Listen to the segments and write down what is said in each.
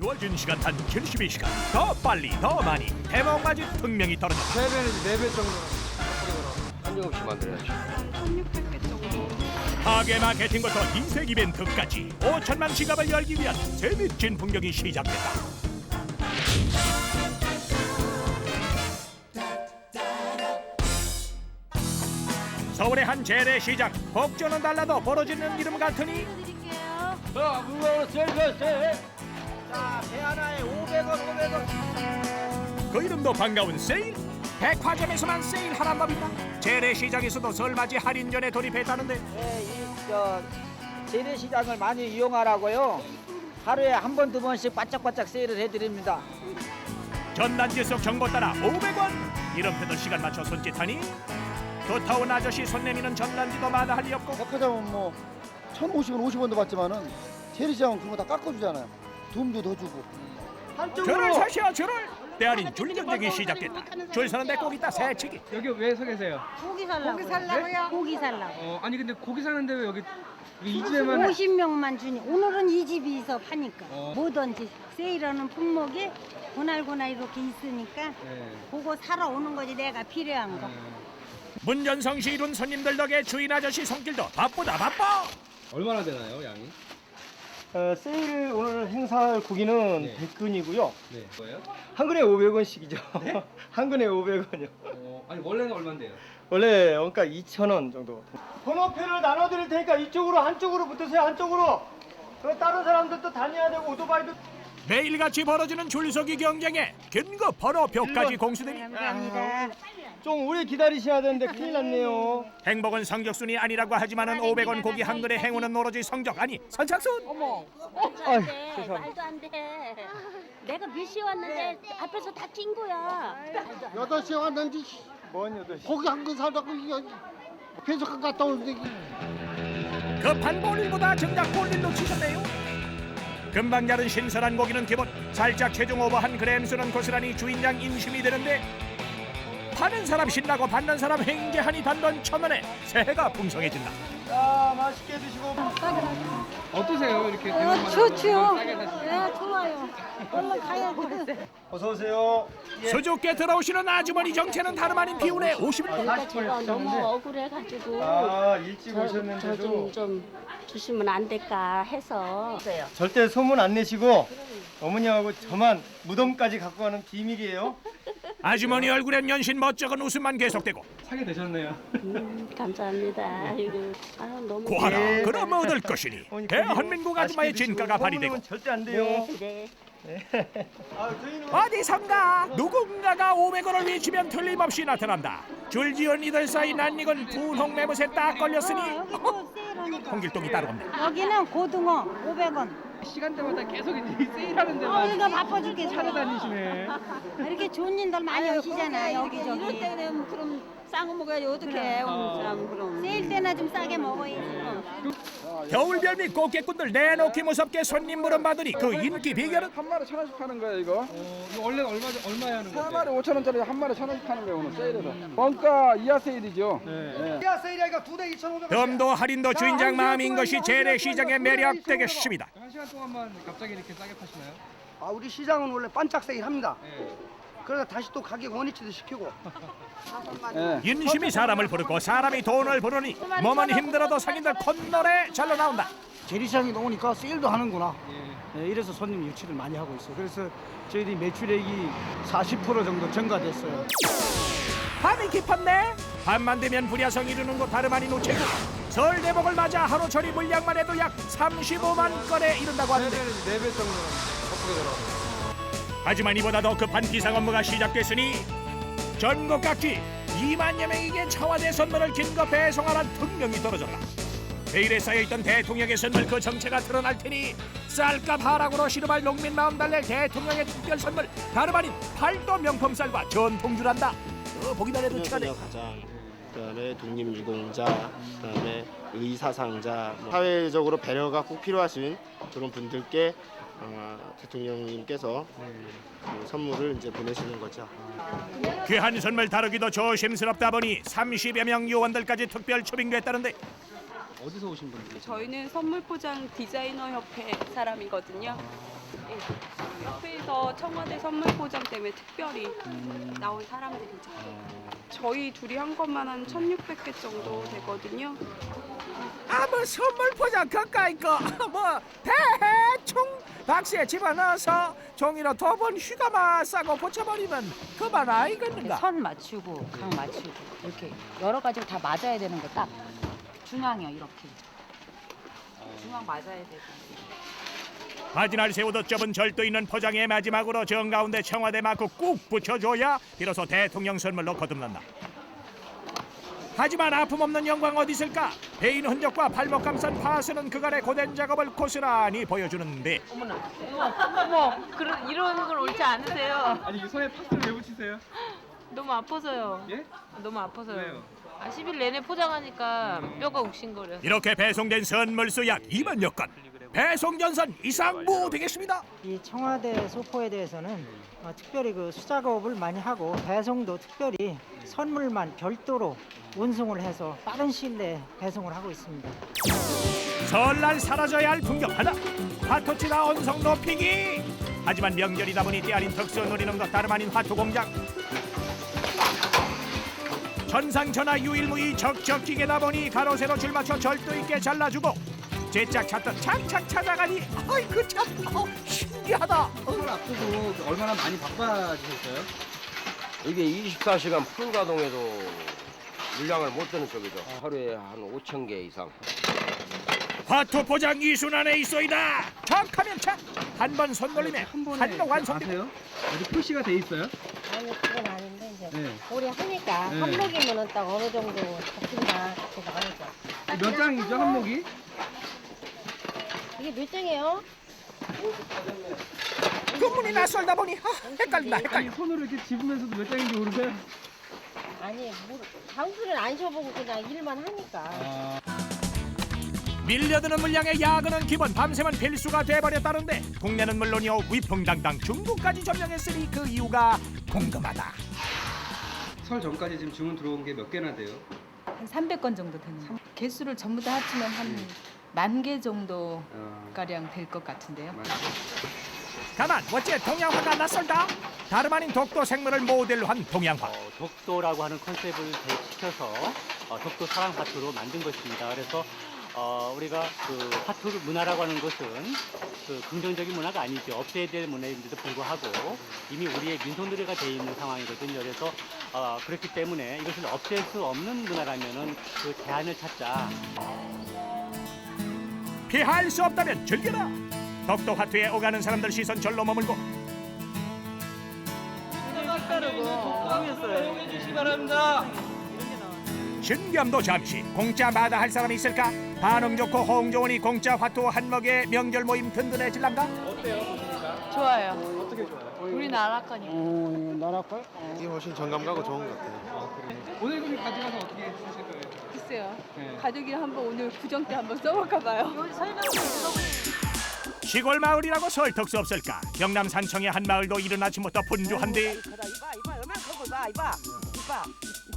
주어진 시간 단 72시간. 더 빨리 더 많이. 대목맞이 분명히 떨어졌다 세 배는 네배 정도. 한정 없이 만들어야죠. 가게 마케팅부터 인색 이벤트까지. 5천만 지갑을 열기 위한 재미진 풍경이 시작됐다. 서울의 한 재래시장 복조는 달라도 벌어지는 이름 같으니 자, 물건으로 세일 세일. 자, 배 하나에 500원, 500원. 그 이름도 반가운 세일 백화점에서만 세일하란 법이다 재래시장에서도 설맞이 할인전에 돌입했다는데 네, 이저 재래시장을 많이 이용하라고요. 하루에 한 번 두 번씩 바짝바짝 세일을 해드립니다. 전단지 속 정보 따라 500원 이름표도 시간 맞춰 손짓하니 도타운 아저씨 손 내미는 전단지도 마다 할 리 없고 백화점은 뭐 1,050원, 50원도 받지만은 재래시장은 그런 거 다 깎아주잖아요. 도움도 더 주고. 줄을 서시오 줄을 때아닌 줄 전쟁이 시작됐다 줄 서는데 꼭 있다 새치기 여기 왜 서 계세요? 고기 살라고. 고기 살라고요? 고기 살라고. 어, 아니 근데 고기 사는데 왜 여기 이 집에만 50명만 주니 오늘은 이 집이서 파니까 어. 뭐든지 세일하는 품목이 고날고날 이렇게 있으니까 네. 그거 사러 오는 거지 내가 필요한 거. 문전성시 이룬 손님들 덕에 주인 아저씨 손길도 바쁘다 바빠 얼마나 되나요, 양이? 어, 세일 오늘 행사할 고기는 네. 100근이고요. 네. 뭐예요? 한 근에 500원씩이죠. 한 근에 500원이요. 어, 아니 원래는 얼마인데요? 원래 원가 2,000원 정도. 번호표를 나눠 드릴 테니까 이쪽으로 한쪽으로 붙으세요. 한쪽으로. 그 다른 사람들도 다녀야 되고 오토바이도 매일같이 벌어지는 줄서기 경쟁에 긴급 번호표까지 공수되니 감사합니다. 좀 오래 기다리셔야 되는데 큰일 났네요. 행복은 성적순이 아니라고 하지만은 500원 고기 한 근의 행운은 오로지 성적 아니 선착순 아유, 돼. 죄송합니다. 말도 안 돼. 내가 몇 시에 왔는데 앞에서 다낀 거야. 말도 안 돼. 8시에 왔는데 뭔 8시? 고기 한 근 사다고 이거 갔다 오는데 이게. 급한 볼일보다 정작 볼일 놓치셨네요 금방 자른 신선한 고기는 기본 살짝 체중 오버 한 그램 수는 고스란히 주인장 인심이 되는데 파는 사람 신나고 받는 사람 횡재하니 단돈 천 원에 새해가 풍성해진다 자, 맛있게 드시고. 어떠세요? 이렇게 어, 대형마다 좋죠. 네, 좋아요. 얼른 가야지. 어서 오세요. 수줍게 들어오시는 아주머니 정체는 다름 아닌 비운의 50일 그러니까 제가 너무 억울해가지고 아, 일찍 저 오셨는데도 좀 좀 주시면 안 될까 해서 절대 소문 안 내시고 어머니하고 저만 무덤까지 갖고 가는 비밀이에요. 아주머니 얼굴엔 연신 멋쩍은 웃음만 계속되고 사게 되셨네요. 음, 감사합니다. 아이고 아 너무 고하라 네. 그럼 얻을 것이니 어머니, 대한민국 아줌마의 맛있게 진가가 발휘되고 소문은 절대 안 돼요. 네. 아, 저희는 어디선가 누군가가 500원을 외치면 틀림없이 나타난다 줄지은 이들 사이 낯익은 분홍 매무새 딱 걸렸으니 세일하니까. 홍길동이 따로 없네 여기는 고등어 500원. 시간대마다 계속 이 세일하는 어, 데만 이거 바빠 죽겠어. 찾아다니시네. 이렇게 좋은 일들 많이 오시잖아 이럴 여기저기. 때는 그럼 싼거 먹어야지 어떡해 오늘 사람 그럼 세일 때나 좀 싸게 먹어야지. 겨울별미 꽃게꾼들 내놓기 무섭게 손님 물어받으니 그 인기 비결은 한 마리 천 원씩 파는 거야 이거. 어, 이거 원래 얼마 얼마에 하는 한? 마리 오천 원짜리 한 마리 천 원씩 파는 거야 오늘 세일해서. 원가 이하 세일이죠. 네. 야 세일이니까 두대 2,500원. 덤도 할인도 주인장 마음인 것이 재래시장의 매력 되겠습니다 한 시간 동안만 갑자기 이렇게 싸게 파시나요? 아, 우리 시장은 원래 반짝 세일합니다. 네. 그래서 다시 또 가격 원위치도 시키고. 예. 인심이 사람을 부르고 사람이 돈을 부르니 몸은 힘들어도 상인들 콧노래 잘로 나온다 재래시장이 나오니까 세일도 하는구나. 예. 네, 이래서 손님 유치를 많이 하고 있어요. 그래서 저희들이 매출액이 40% 정도 증가됐어요. 밤이 깊었네 밤만 되면 불야성 이루는 곳 다름 아닌 우체국 설 대복을 맞아 하루 처리 물량만 해도 약 35만 건에 이른다고 세 하는데 네배 정도는 거꾸로 들어. 하지만 이보다 더 급한 비상 업무가 시작됐으니 전국 각지 2만여 명에게 차와대 선물을 긴급 배송하란 특명이 떨어졌다. 베일에 쌓여있던 대통령의 선물 그 정체가 드러날 테니 쌀값 하락으로 시름할 농민 마음 달랠 대통령의 특별 선물 다름 아닌 팔도 명품 쌀과 전통주란다. 어, 보기만 해도 치가 돼. 가장 그다음에 독립유공자 그다음에 의사상자 뭐 사회적으로 배려가 꼭 필요하신 그런 분들께 어, 대통령님께서 그 선물을 이제 보내시는 거죠. 귀한 선물 다루기도 조심스럽다 보니 30여 명 요원들까지 특별 초빙됐다는데 어디서 오신 분들이? 저희는 선물 포장 디자이너 협회 사람이거든요. 예. 카페에서 청와대 선물 포장 때문에 특별히 나온 사람들이죠. 저희 둘이 한 것만 한 1,600개 정도 되거든요. 아뭐 선물 포장 가까이 거뭐 대충 박스에 집어넣어서 종이로 두 번 휘감아 싸고 붙여버리면 그만 아이겠는가? 선 맞추고 각 맞추고 이렇게 여러 가지가 다 맞아야 되는 거 딱 중앙이요 이렇게. 중앙 맞아야 되고 바지날 세우듯 접은 절도 있는 포장의 마지막으로 정 가운데 청와대 마크 꾹 붙여줘야 비로소 대통령 선물로 거듭난다. 하지만 아픔 없는 영광 어디 있을까? 베인 흔적과 발목 감싼 파스는 그간의 고된 작업을 고스란히 보여주는데. 어머 그런 이런 걸 옳지 않으세요. 아니 이 손에 파스를 왜 붙이세요? 너무 아파서요. 예? 너무 아파서요. 왜요? 아 10일 내내 포장하니까 뼈가 욱신거려 이렇게 배송된 선물수 약 2만여 건 배송 전선 이상무 되겠습니다. 이 청와대 소포에 대해서는 어, 특별히 그 수작업을 많이 하고 배송도 특별히 선물만 별도로 운송을 해서 빠른 시일 내에 배송을 하고 있습니다. 설날 사라져야 할 풍경 하나 화토치나 언성 높이기 하지만 명절이다 보니 때아닌 특수 누리는 것 다름 아닌 화토 공장 전상전화 유일무이 적적기계다 보니 가로 세로 줄 맞춰 절도 있게 잘라주고 제짝 찾듯 착착 찾아가니 아이 그참 어, 신기하다 선물 앞두고 얼마나 많이 바빠지셨어요? 이게 24시간 풀 가동해도 물량을 못 드는 쪽이죠. 하루에 한 5천 개 이상. 화토 포장 이순 안에 있어이다 착한 번 손 돌리면 한 번에 한도 완성 아세요? 어디 표시가 돼 있어요? 아니 그건 아닌데 이제 네. 우리 하니까 네. 한목이면은 딱 어느 정도 잡힌다 그거 알죠. 몇 장이죠 한목이? 이게 몇 장이에요? 그문이 낯설다 보니 아, 헷갈린다 헷갈려 아니 손으로 이렇게 집으면서도 몇 장인지 모르세요? 아니 뭐 장수를 안 쉬어보고 그냥 일만 하니까. 아, 밀려드는 물량의 야근은 기본 밤새면 필수가 돼버렸다는데 국내는 물론이요 위풍당당 중국까지 점령했으니 그 이유가 궁금하다 설 전까지 지금 주문 들어온 게 몇 개나 돼요? 한 300건 정도 되는 거 개수를 전부 다 합치면 한 만 개 정도 어, 가량 될 것 같은데요 가만 어째 동양화가 낯설다 다름 아닌 독도 생물을 모델로 한 동양화 어, 독도라고 하는 컨셉을 대입시켜서 어, 독도 사랑 화투로 만든 것입니다. 그래서 어, 우리가 그 화투 문화라고 하는 것은 그 긍정적인 문화가 아니죠. 없애야 될 문화인데도 불구하고 이미 우리의 민속놀이가 돼 있는 상황이거든요. 그래서 어, 그렇기 때문에 이것을 없앨 수 없는 문화라면은 그 대안을 찾자. 피할 수 없다면 즐겨라 독도 화투에 오가는 사람들 시선 절로 머물고 신겸도 잠시 공짜 마다 할 사람이 있을까? 반응 좋고 호응 좋으니 공짜 화투 한먹에 명절 모임 든든해질란가? 좋아요 어떻게 좋아요? 우리나라 거니까 이게 훨씬 정감 가고 좋은 것 같아요. 오늘 그럼 가져가서 어떻게 쓰실 거예요? 글쎄요. 네. 가족이 한번 오늘 구정 때 한번 써볼까 봐요. 시골 마을이라고 설득 수 없을까? 경남 산청의 한 마을도 이른 아침부터 분주한데 이봐 이봐 얼마나 커 이봐 이봐 이봐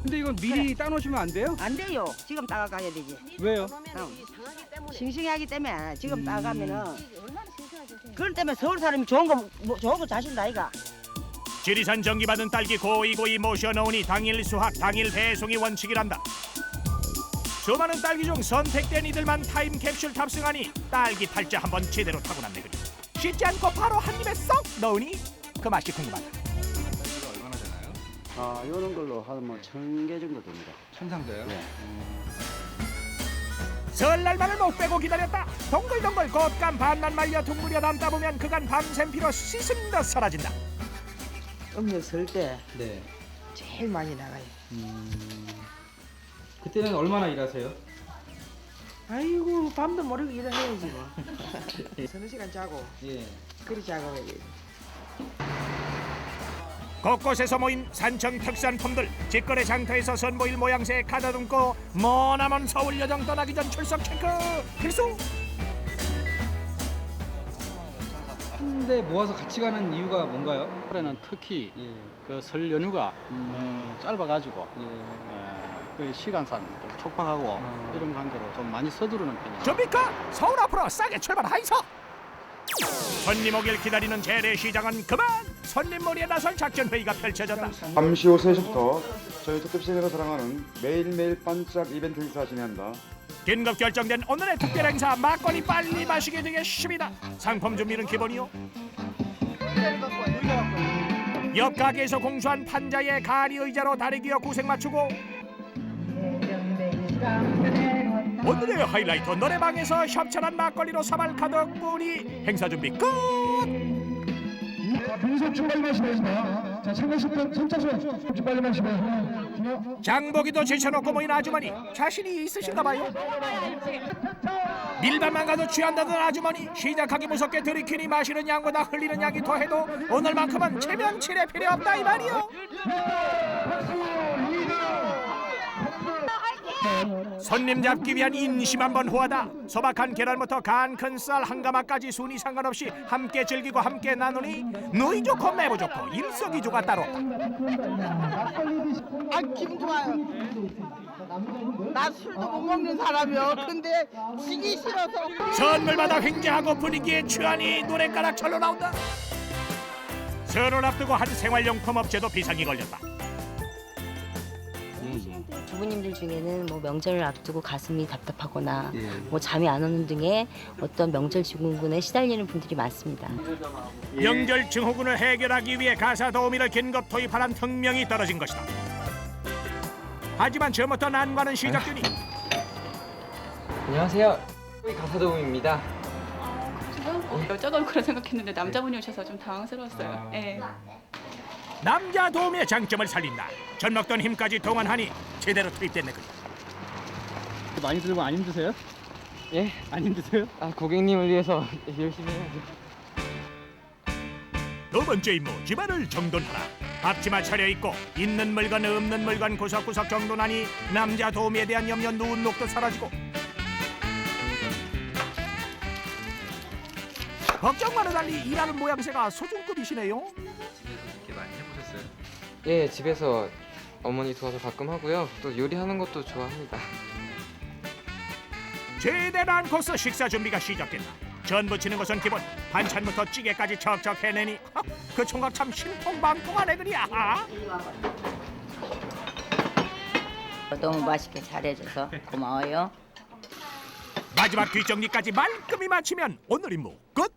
근데 이건 미리 따놓으시면 안 돼요? 안 돼요. 지금 따가야 되지. 왜요? 싱싱하기 때문에 지금 따가면은 그럴 때문에 서울 사람이 좋은 거 뭐, 좋은 거 자신다 이가. 지리산 정기받은 딸기 고이고이 모셔놓으니 당일 수확 당일 배송이 원칙이란다 수많은 딸기 중 선택된 이들만 타임캡슐 탑승하니 딸기 탈자 한번 제대로 타고났네 그리 씻지 않고 바로 한 입에 쏙 넣으니 그 맛이 궁금하다 얼마나 되나요? 아 이런 걸로 한뭐천개 정도 됩니다 천상자요? 네. 설날만을 못 빼고 기다렸다 동글동글 곶감 반만 말려 둥그려 담다 보면 그간 밤샘 피로 씻은 듯 사라진다 음력 설때 네. 제일 많이 나가요. 그때는 얼마나 일하세요? 아이고 밤도 모르고 일을 해야지 뭐. 서너 시간 자고 예. 그리 작업해야지. 곳곳에서 모인 산청 특산품들 직거래 장터에서 선보일 모양새에 가다듬고 머나먼 서울 여정 떠나기 전 출석 체크 필수 한대 모아서 같이 가는 이유가 뭔가요? 올해는 특히 예. 그 설 연휴가 어, 짧아가지고 예. 그 시간상 좀 촉박하고 음. 이런 관계로 좀 많이 서두르는 편이에요. 준비카 서울 앞으로 싸게 출발하이소 손님 오길 기다리는 재래시장은 그만 손님 몰이에 나설 작전 회의가 펼쳐졌다. 잠시 후 3시부터 저희 특급시장에서 사랑하는 매일매일 반짝 이벤트 행사 진행한다. 긴급 결정된 오늘의 특별 행사 막걸리 빨리 마시게 되겠습니다. 상품 준비는 기본이요. 옆 가게에서 공수한 판자에 가리 의자로 다리 기어 구색 맞추고 오늘의 하이라이트 노래방에서 협찬한 막걸리로 사발 가득 뿌리 행사 준비 끝. 평소 좀 빨리 마시면 자 참가실 분 선착순 좀 빨리 마시면 장보기도 제쳐놓고 모인 아주머니 자신이 있으신가 봐요. 밀반만 가도 취한다던 아주머니 시작하기 무섭게 들이키니 마시는 양보다 흘리는 양이 더해도 오늘만큼은 체면치레 필요 없다 이 말이요 손님 잡기 위한 인심 한 번 후하다 소박한 계란부터 간 큰 쌀 한 가마까지 순위 상관없이 함께 즐기고 함께 나누니 누이 좋고 매부 좋고 일석이조가 따로 없다 아 기분 좋아요. 나 술도 못 먹는 사람이요. 근데 지기 싫어서. 선물 받아 횡재하고 분위기에 취하니 노래가락 절로 나온다. 설을 앞두고 한 생활용품 업체도 비상이 걸렸다. 주부님들 중에는 뭐 명절을 앞두고 가슴이 답답하거나 뭐 잠이 안 오는 등의 어떤 명절 증후군에 시달리는 분들이 많습니다. 명절 증후군을 해결하기 위해 가사 도우미를 긴급 도입하는 혁명이 떨어진 것이다. 하지만 처음부터 난관은 시작되니 안녕하세요. 가사도움입니다. 여자가 올 거라 생각했는데 남자분이 오셔서 좀 당황스러웠어요. 예. 남자 도우미의 장점을 살린다. 젖 먹던 힘까지 동원하니 제대로 투입됐네 그리. 많이 들고 안 힘드세요? 예? 안 힘드세요? 아 고객님을 위해서 열심히 해야죠. 두 번째 임무 집안을 정돈하라. 앞치마 차려입고 있는 물건 없는 물건 구석구석 정돈하니 남자 도우미에 대한 염려 누운록도 사라지고 걱정과는 달리 일하는 모양새가 소중급이시네요. 예, 집에서 어머니 도와서 가끔 하고요. 또 요리하는 것도 좋아합니다. 제대로 한 코스 식사 준비가 시작된다. 전 부치는 것은 기본, 반찬부터 찌개까지 척척 해내니 하, 그 총각 참 신통방통하네 그리야. 너무 맛있게 잘해줘서 고마워요. 마지막 뒷정리까지 말끔히 마치면 오늘 임무 끝.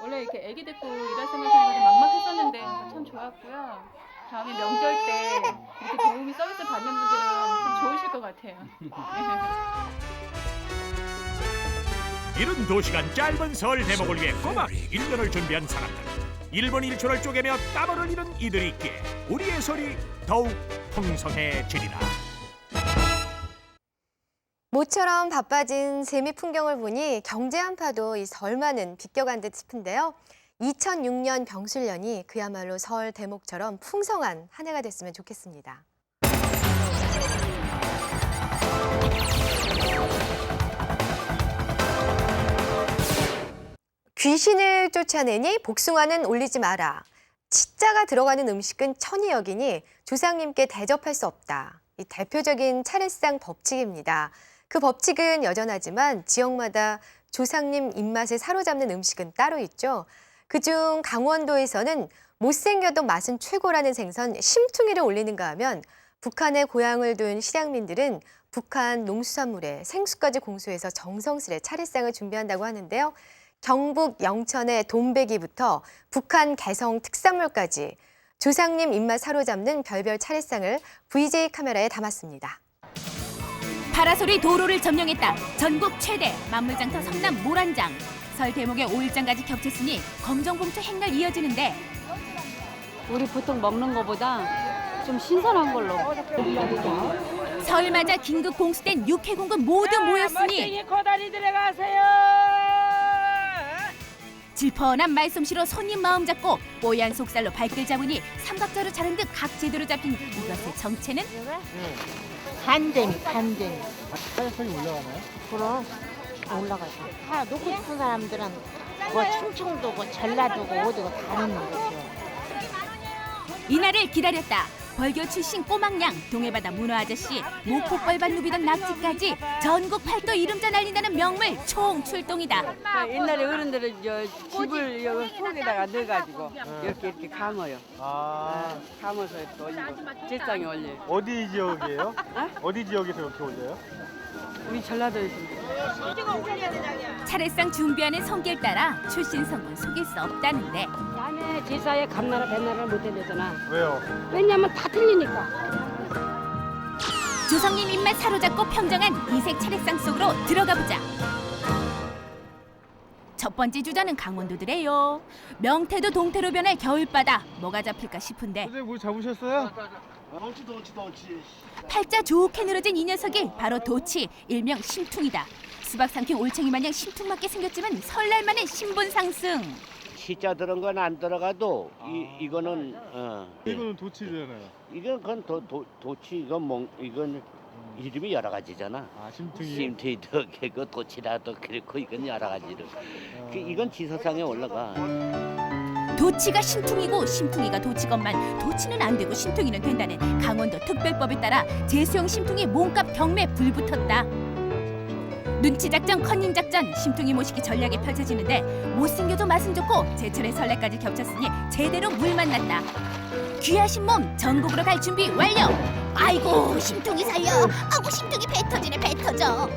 원래 이렇게 아기 데리고 일할 생각하니까 좀 막막했었는데 참 좋았고요. 다음에 명절 때 이렇게 도우미 서비스 받는 분들은 좀 좋으실 것 같아요. 이른 도시간 짧은 설 대목을 위해 꼬박 1년을 준비한 사람들. 1분 1초를 쪼개며 땀을 흘리는 이들이 있기에 우리의 설이 더욱 풍성해지리라. 모처럼 바빠진 세미 풍경을 보니 경제 한파도 이 설만은 비껴간 듯 싶은데요. 2006년 병술년이 그야말로 설 대목처럼 풍성한 한 해가 됐으면 좋겠습니다. 귀신을 쫓아내니 복숭아는 올리지 마라. 치자가 들어가는 음식은 천이 여기니 조상님께 대접할 수 없다. 이 대표적인 차례상 법칙입니다. 그 법칙은 여전하지만 지역마다 조상님 입맛에 사로잡는 음식은 따로 있죠. 그중 강원도에서는 못생겨도 맛은 최고라는 생선 심퉁이를 올리는가 하면 북한에 고향을 둔 실향민들은 북한 농수산물에 생수까지 공수해서 정성스레 차례상을 준비한다고 하는데요. 경북 영천의 돈베기부터 북한 개성 특산물까지 조상님 입맛 사로잡는 별별 차례상을 VJ 카메라에 담았습니다. 파라솔이 도로를 점령했다. 전국 최대 만물장터 성남 모란장. 설 대목에 5일장까지 겹쳤으니 검정봉투 행렬 이어지는데 우리 보통 먹는 거보다 좀 신선한 걸로. 설 맞아 긴급 공수된 육해 공급 모두 모였으니 거다리 들어가세요. 질펀한 말솜씨로 손님 마음 잡고 뽀얀 속살로 발길 잡으니 삼각자로 자른 듯 각 제대로 잡힌 이것의 정체는 간대미 간대미. 차례상이 올라가나요? 그럼 올라가죠. 다 놓고 싶은 사람들은 뭐 충청도고 전라도고 어디고 다 놓는 거죠. 이날을 기다렸다. 벌교 출신 꼬막냥, 동해바다 문어 아저씨, 목폭벌밭 누비던 낙지까지 전국 팔도 이름자 날린다는 명물 총 출동이다. 옛날에 어른들은 저 집을 여 속에다가 넣어가지고 이렇게 이렇게 감아요. 아, 감아서 이렇게 올리고 질상에 올려요. 어디 지역이에요? 어디 지역에서 이렇게 올려요? 우리 전라도에서. 차례상 준비하는 성길 따라 출신 성분 속일 수 없다는데 남의 제사에 감나라 배나라를 못 해내잖아. 왜요? 왜냐면 다 틀리니까. 조상님 입맛 사로잡고 평정한 이색 차례상 속으로 들어가 보자. 첫 번째 주자는 강원도들이에요. 명태도 동태로 변할 겨울바다 뭐가 잡힐까 싶은데 선생님 뭐 잡으셨어요? 덩치 덩치 덩치. 팔자 좋게 늘어진 이 녀석이 바로 도치 일명 심퉁이다. 수박 삼킨 올챙이 마냥 심퉁맞게 생겼지만 설날만의 신분 상승. 시자 들은 건 안 들어가도 이 이거는 어 이거는 도치잖아요. 이건 그건 도, 도 도치 이건 몽 이건 이름이 여러 가지잖아. 아 심퉁이. 심트이도 개그 도치라도 그렇고 이건 여러 가지로. 그 이건 지서상에 올라가. 도치가 심퉁이고 심퉁이가 도치건만 도치는 안 되고 심퉁이는 된다는 강원도 특별법에 따라 재수형 심퉁이 몸값 경매 불붙었다. 눈치 작전, 컨닝 작전, 심퉁이 모시기 전략이 펼쳐지는데 못생겨도 맛은 좋고 제철의 설레까지 겹쳤으니 제대로 물 만났다. 귀하신 몸 전국으로 갈 준비 완료. 아이고 심퉁이 살려. 아고 심퉁이 배 터지네 배 터져.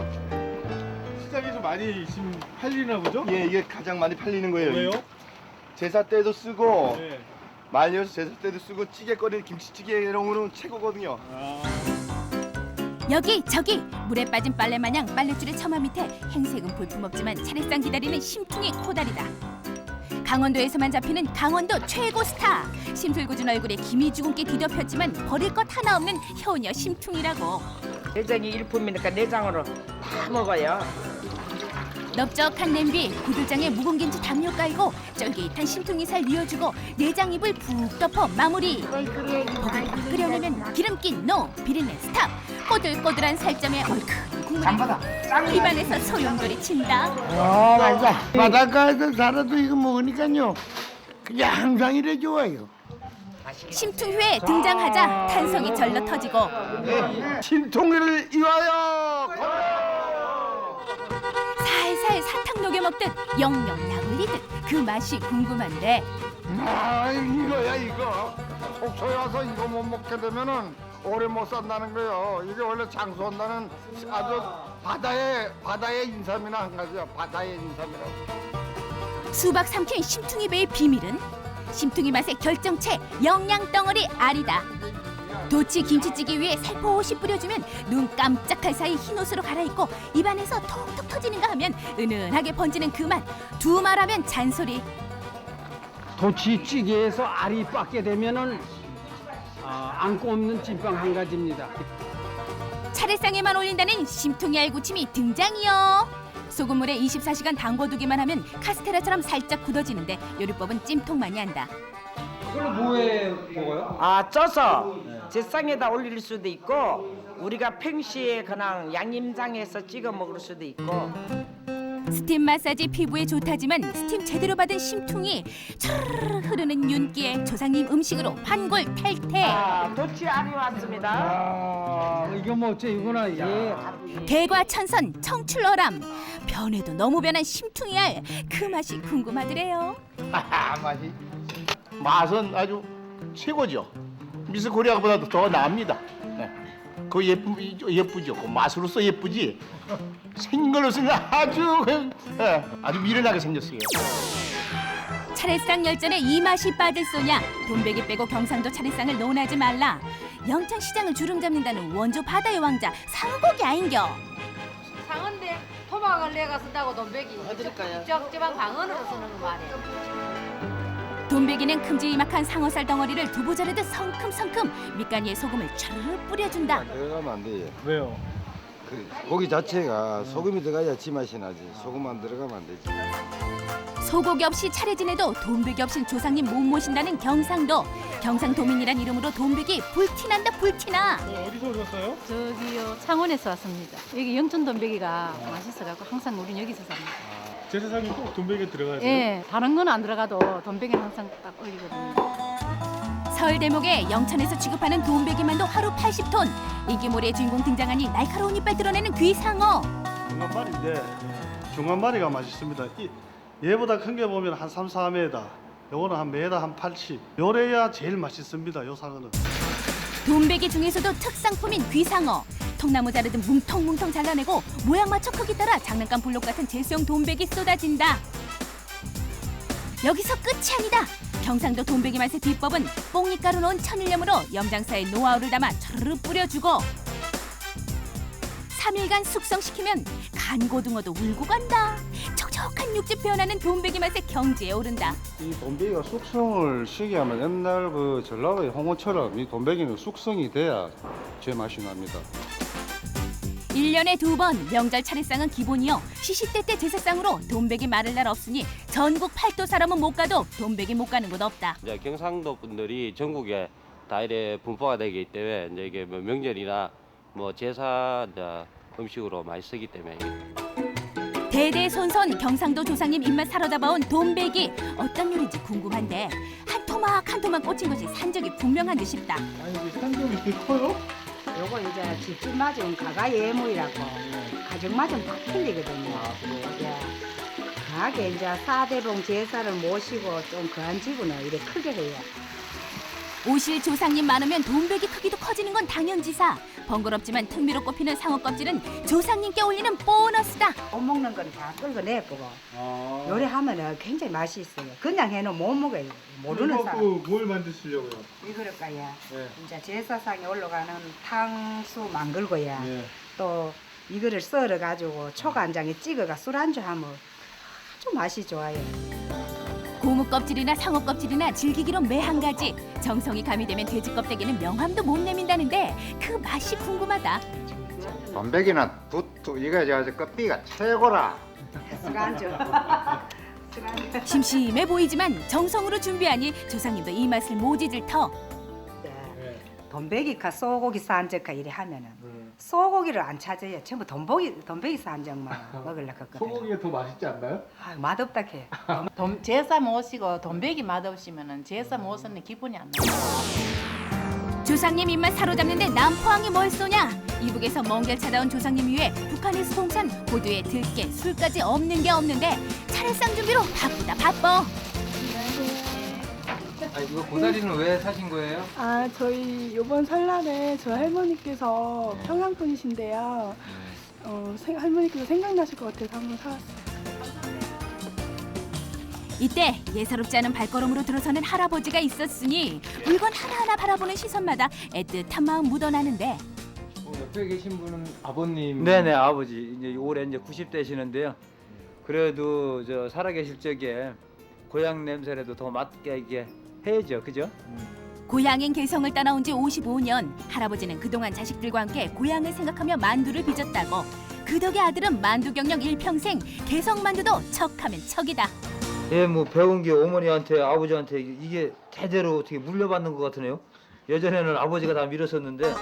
시장에서 많이 지금 팔리나 보죠? 예, 이게 가장 많이 팔리는 거예요. 왜요? 제사 때도 쓰고 네. 말려서 제사 때도 쓰고 찌개거리 김치찌개 이런 거는 최고거든요. 여기 저기 물에 빠진 빨래 마냥 빨랫줄의 처마 밑에 행색은 볼품없지만 차례상 기다리는 심퉁이 코다리다. 강원도에서만 잡히는 강원도 최고 스타 심술궂은 얼굴에 김이 주근깨 뒤덮였지만 버릴 것 하나 없는 효녀 심퉁이라고 내장이 일품이니까 내장으로 다 먹어요. 넓적한 냄비 구들장에 묵은 김치 담요 깔고 쫄깃한 심퉁이 살 뉘어주고 내장잎을 푹 덮어 마무리 보글보글 끓여내면 기름기 노 비린내 스탑 꼬들꼬들한 살점에 얼큰 국물에 입안에서 소용돌이 친다 아, 맞아. 바닷가에서 살아도 이거 먹으니까요. 그냥 항상 이래 좋아요. 심퉁회에 등장하자 탄성이 절로 터지고 심통을 이와요. 녹여 먹듯 영영 약올리듯 그 맛이 궁금한데 아, 이거야 이거. 속초에 와서 이거 못 먹게 되면은 오래 못 산다는 거요. 이게 원래 장수한다는 아주 바다의 바다의 인삼이나 한 가지야. 바다의 인삼이라고. 수박 삼킨 심퉁이 배의 비밀은 심퉁이 맛의 결정체 영양 덩어리 알이다. 도치 김치찌개 위에 살포시 뿌려주면 눈 깜짝할 사이 흰옷으로 갈아입고 입안에서 톡톡 터지는가 하면 은은하게 번지는 그 맛. 두 말하면 잔소리. 도치찌개에서 알이 빠게 되면은 아, 안고 없는 찐빵 한 가지입니다. 차례상에만 올린다는 심퉁이 알구침이 등장이요. 소금물에 24시간 담궈두기만 하면 카스테라처럼 살짝 굳어지는데 요리법은 찜통만이 한다. 그걸 뭐에 먹어요? 아 쪄서 제상에다 올릴 수도 있고 우리가 평시에 그냥 양념장에서 찍어 먹을 수도 있고 스팀 마사지 피부에 좋다지만 스팀 제대로 받은 심퉁이 차르르 흐르는 윤기에 조상님 음식으로 판골 탈퇴. 아, 도치 알이 왔습니다. 아, 이거 뭐지 이거나 예. 대과천선 청출어람 변해도 너무 변한 심퉁이 알 그 맛이 궁금하더래요. 하하, 맛이 맛은 아주 최고죠. 미스 코리아보다도 더 나습니다. 네. 그 예쁘 예쁘죠. 그 맛으로서 예쁘지. 생긴 걸로서는 아주 그, 예, 아주 미련하게 생겼어요. 차례상 열전에 이 맛이 빠질 소냐 돈베기 빼고 경상도 차례상을 논하지 말라 영창 시장을 주름 잡는다는 원조 바다의 왕자 상고기 아인겨 상어인데 토막을 내가 쓴다고 돈베기 이쪽 지방 방언으로 쓰는 거 말이에요. 돈베기는 큼지막한 상어살 덩어리를 두부 자르듯 성큼성큼 밑간이에 소금을 차르르 뿌려준다 들어가면 안 돼. 왜요? 그 고기 자체가 소금이 들어가야 지 맛이 나지. 소금 안 들어가면 안 되지. 소고기 없이 차례 지내도 돈베기 없인 조상님 못 모신다는 경상도 경상도민이란 이름으로 돈베기 불티난다 불티나 어디서 오셨어요? 저기요 창원에서 왔습니다. 여기 영천 돈베기가 맛있어갖고 항상 우린 여기서 삽니다. 제 세상에 꼭 돈베개 들어가야 돼요? 예, 다른 건 안 들어가도 돈베기는 항상 딱 올리거든요. 설 대목에 영천에서 취급하는 돈베기만도 하루 80톤. 이기모리의 주인공 등장하니 날카로운 이빨 드러내는 귀상어. 중간말인데 중간말이가 맛있습니다. 이, 얘보다 큰 게 보면 한 3, 4m. 요거는 한 메다 한 80. 요래야 제일 맛있습니다. 요 상어는. 돈베기 중에서도 특상품인 귀상어. 통나무 자르듯 뭉텅뭉텅 잘라내고 모양 맞춰 크기 따라 장난감 블록 같은 제수용 돈베기 쏟아진다. 여기서 끝이 아니다. 경상도 돈베기 맛의 비법은 뽕잎가루 넣은 천일염으로 염장사의 노하우를 담아 차르르 뿌려주고 3일간 숙성시키면 간고등어도 울고 간다. 촉촉한 육즙 표현하는 돈베기 맛의 경지에 오른다. 이 돈베기가 숙성을 시게 하면 옛날 그 전라도의 홍어처럼 이 돈베기는 숙성이 돼야 제 맛이 납니다. 일년에 두 번 명절 차례상은 기본이요. 시시때때 제사상으로 돈베기 마를 날 없으니 전국 팔도 사람은 못 가도 돈베기 못 가는 곳 없다. 이제 경상도 분들이 전국에 다 이래 분포가 되기 때문에 이제 이게 뭐 명절이나 뭐 제사 이제 음식으로 많이 쓰기 때문에 대대손손 경상도 조상님 입맛 사로잡아온 돈베기 어떤 요리인지 궁금한데 한 토막 한 토막 꽂힌 것이 산적이 분명한 듯 싶다. 아니 산적이 이렇게 커요? 요거 이제 집집 맞은 가가 예물이라고 가정 맞은 다 틀리거든요. 예. 가게 이제 사대봉 제사를 모시고 좀 그한 집은은 이래 크게 해요. 오실 조상님 많으면 돈베기 크기도 커지는 건 당연지사. 번거롭지만 특미로 꼽히는 상어 껍질은 조상님께 올리는 보너스다. 못 먹는 건다 끓여내고 요리하면은 굉장히 맛이 있어요. 그냥 해는 못 먹어요. 모르는 사람. 뭘 만드시려고요? 이거를까요. 네. 이제 제사상에 올라가는 탕수 만들고야. 네. 또 이거를 썰어 가지고 초간장에 찍어가 술안주 하면 아주 맛이 좋아요. 고무 껍질이나 상어 껍질이나 질기기로 매 한 가지. 정성이 가미되면 돼지 껍데기는 명함도 못 내민다는데 그 맛이 궁금하다. 돈베기는 붓도 이거 저 껍데기가 최고라. 술안주. 심심해 보이지만 정성으로 준비하니 조상님도 이 맛을 모지질 터. 돈베기카 소고기 산적카 이래 하면은 소고기를 안 찾아요. 전부 돈보기 돈베기 산적만 먹으려고 했거든요. 소고기가 더 맛있지 않나요? 아, 맛없다 해. 돈, 제사 모시고 돈베기 맛없으면 제사 모셨는 기분이 안 나요. 조상님 입맛 사로잡는데 남포항이 뭘 쏘냐? 이북에서 먼 길 찾아온 조상님 위해 북한에서 송산 호두에 들깨 술까지 없는 게 없는데 차례상 준비로 바쁘다 바빠. 아, 이거 고사리는 왜 사신 거예요? 아, 저희 요번 설날에 저희 할머니께서 평양 분이신데요. 어, 생- 할머니께서 생각나실 것 같아서 한번 사왔어요. 이때 예사롭지 않은 발걸음으로 들어서는 할아버지가 있었으니 물건 하나하나 바라보는 시선마다 애틋한 마음 묻어나는데 어, 옆에 계신 분은 아버님. 네네 아버지 이제 올해 이제 90대시는데요. 그래도 저 살아계실 적에 고향 냄새라도 더 맡게 이게 해야죠, 그죠? 고향인 개성을 떠나온 지 55년 할아버지는 그동안 자식들과 함께 고향을 생각하며 만두를 빚었다고 그 덕에 아들은 만두 경력 일평생 개성 만두도 척하면 척이다. 예, 뭐 배운 게 어머니한테 아버지한테 이게 대대로 어떻게 물려받는 것 같으네요. 예전에는 아버지가 다 밀었었는데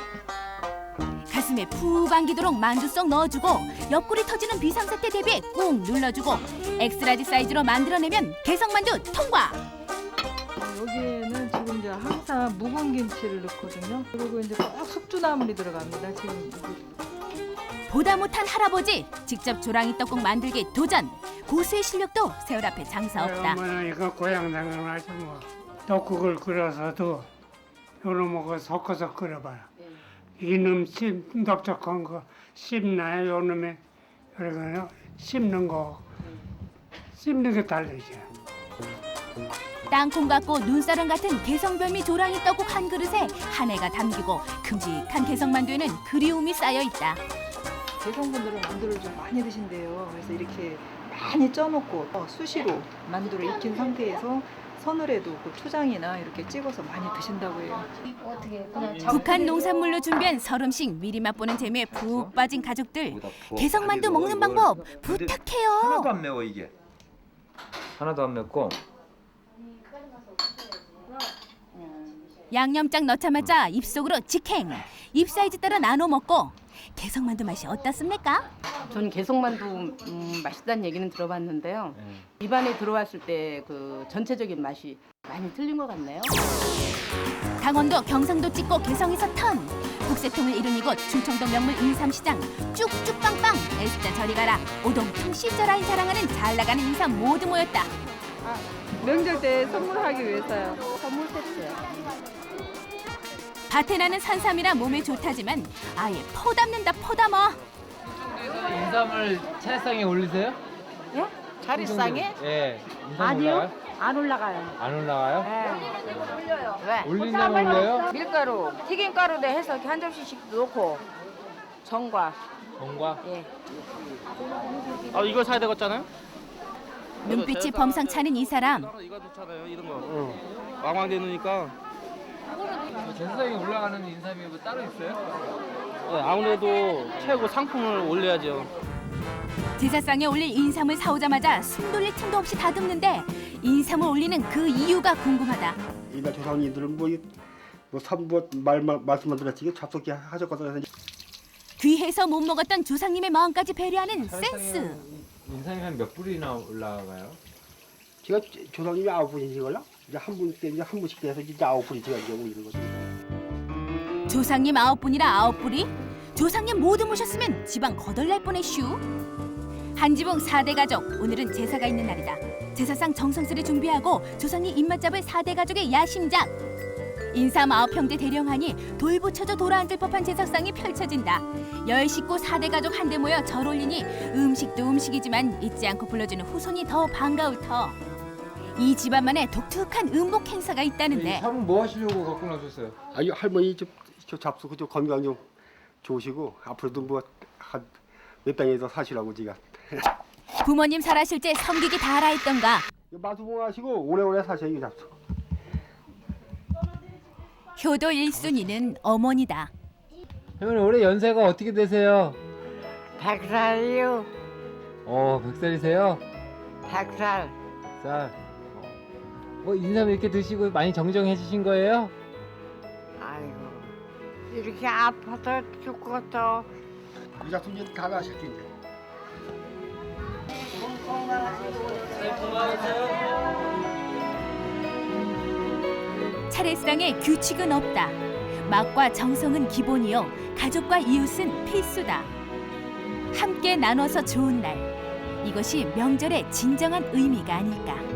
가슴에 푹 안기도록 만두 쏙 넣어주고 옆구리 터지는 비상사태 대비해 꾹 눌러주고 엑스라지 사이즈로 만들어내면 개성 만두 통과! 여기에는 지금 이제 항상 묵은 김치를 넣거든요. 그리고 이제 꼭 숙주나물이 들어갑니다. 지금. 보다 못한 할아버지 직접 조랑이 떡국 만들기 도전. 고수의 실력도 세월 앞에 장사 없다. 어머나 이거 고향 생각나지 뭐 떡국을 끓여서도 요놈하고 섞어서 끓여봐라 이놈 씹 넓적한 거 씹나요? 요놈에 그러거나 씹는 거. 씹는 게 다르지 땅콩 같고 눈사람 같은 개성별미 조랑이 떡국 한 그릇에 한 해가 담기고 큼직한 개성만두에는 그리움이 쌓여 있다 개성분들은 만두를 좀 많이 드신대요. 그래서 이렇게 많이 쪄놓고 어, 수시로 만두를 익힌 상태에서 서늘에도 그 초장이나 이렇게 찍어서 많이 드신다고 해요. 북한 농산물로 준비한 설음식 미리 맛보는 재미에 푹 빠진 가족들 개성만두 먹는 방법 부탁해요 하나도 안 매워 이게. 하나도 안 맵고 양념장 넣자마자 입속으로 직행 입 사이즈 따라 나눠 먹고 개성만두 맛이 어떻습니까? 저는 개성만두 음, 맛있다는 얘기는 들어봤는데요. 입안에 들어왔을 때 그 전체적인 맛이 많이 틀린 것 같네요. 강원도 경상도 찍고 개성에서 턴 국세통을 이룬 이곳 충청도 명물 인삼시장 쭉쭉 빵빵 S자 저리 가라 오동통 C자라인 사랑하는 잘 나가는 인삼 모두 모였다 명절 때 선물하기 위해서요. 선물 세트요. 밭에 나는 산삼이라 몸에 좋다지만 아예 퍼담는다 퍼담아 인삼을 차례상에 올리세요? 예? 자리상에? 예. 인삼 아니요. 올라가요? 안 올라가요. 안 올라가요? 네. 왜? 올린다고 올려요? 밀가루, 튀김가루도 해서 이렇게 한 접시씩 넣고 정과. 정과? 예. 아 이거 사야 되겠잖아요? 눈빛이 범상찮은 이 사람 이거 좋잖아요 이런 거. 왕왕 대 놓으니까. 제사상에 올라가는 인삼이 뭐 따로 있어요? 네, 아무래도 최고 상품을 올려야죠. 제사상에 올릴 인삼을 사오자마자 숨 돌릴 틈도 없이 다듬는데 인삼을 올리는 그 이유가 궁금하다 이날 조상님들은 뭐, 이- 뭐 삼부 말, 말 말씀만 들었지 잡속기 하셨거든요. 귀해서 못 먹었던 조상님의 마음까지 배려하는 센스 인삼이 한 몇 불이나 올라가요? 제가 조상님이 아홉 분이시걸라 이제 한분때 이제 한 분씩 돼서 이제 아홉 분이 이제 올리는 거죠. 조상님 아홉 분이라 아홉 불이? 조상님 모두 모셨으면 지방 거덜날 뻔했슈. 한지붕 사대 가족 오늘은 제사가 있는 날이다. 제사상 정성스레 준비하고 조상님 입맛 잡을 사대 가족의 야심작 인삼 아홉 형제 대령하니 돌붙여져 돌아앉을 법한 제사상이 펼쳐진다. 열 식구 사대 가족 한데 모여 절 올리니 음식도 음식이지만 잊지 않고 불러주는 후손이 더 반가울 터 이 집안만의 독특한 음복 행사가 있다는데 삼은 뭐 하시려고 갖고 나오셨어요? 아니 할머니 저, 저 잡수고 저 건강 좀 좋으시고 앞으로도 뭐한몇 땅에서 사시라고 제가 부모님 살아실 때 섬기기 다라 했던가 마수봉 하시고 오래오래 사셔요 이 잡수. 효도 일순위는 어머니다 할머니 올해 연세가 어떻게 되세요? 백살이요. 어, 백 살이세요? 백살. 쌀. 뭐 인삼 이렇게 드시고 많이 정정해지신 거예요? 아이고. 이렇게 아파서 죽어서 이 잡수 이제 다 가실 텐데. 차례상에 규칙은 없다. 맛과 정성은 기본이요. 가족과 이웃은 필수다. 함께 나눠서 좋은 날. 이것이 명절의 진정한 의미가 아닐까.